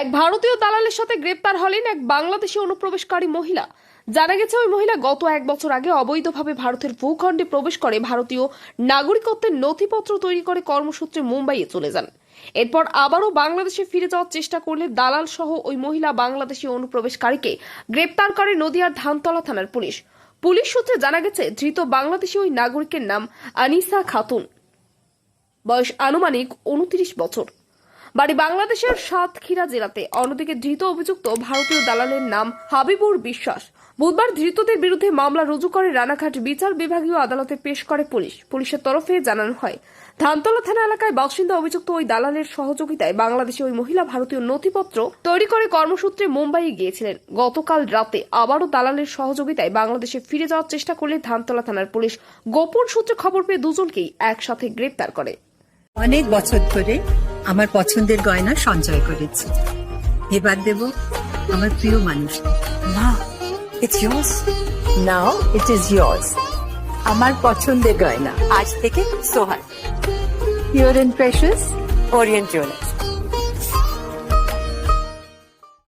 এক ভারতীয় দালালের সাথে গ্রেপ্তার হলেন এক বাংলাদেশি অনুপ্রবেশকারী মহিলা। জানা গেছে, ওই মহিলা গত এক বছর আগে অবৈধভাবে ভারতের ভূখণ্ডে প্রবেশ করে ভারতীয় নাগরিকত্বের নথিপত্র তৈরি করে কর্মসূত্রে মুম্বাইয়ে চলে যান। এরপর আবারও বাংলাদেশে ফিরে যাওয়ার চেষ্টা করলে দালাল সহ ওই মহিলা বাংলাদেশি অনুপ্রবেশকারীকে গ্রেপ্তার করে নদিয়ার ধানতলা থানার পুলিশ। পুলিশ সূত্রে জানা গেছে, ধৃত বাংলাদেশি ওই নাগরিকের নাম আনিসা খাতুন। বয়স আনুমানিক উনত্রিশ বছর। বাড়ি বাংলাদেশের সাতক্ষীরা জেলাতে অন্যদিকে ধৃত অভিযুক্ত ভারতীয় দালালের নাম হাবিবুর বিশ্বাস। বুধবার ধৃতদের বিরুদ্ধে মামলা রুজু করে রানাঘাট বিচার বিভাগীয় আদালতে পেশ করে পুলিশ। পুলিশের তরফে জানানো হয়, ধানতলা থানা এলাকায় বাসিন্দা অভিযুক্ত ওই দালালের সহযোগিতায় বাংলাদেশে ওই মহিলা ভারতীয় নথিপত্র তৈরি করে কর্মসূত্রে মুম্বাইয়ে গিয়েছিলেন। গতকাল রাতে আবারও দালালের সহযোগিতায় বাংলাদেশে ফিরে যাওয়ার চেষ্টা করলে ধানতলা থানার পুলিশ গোপন সূত্রে খবর পেয়ে দুজনকেই একসাথে গ্রেপ্তার করে। অনেক বছর ধরে আমার পছন্দের গয়না সঞ্চয় করেছি। এবার দেব আমার প্রিয় মানুষ। মা it's yours now it is yours আমার পছন্দের গয়না। আজ থেকে সোহার pure and precious Orient Jewellers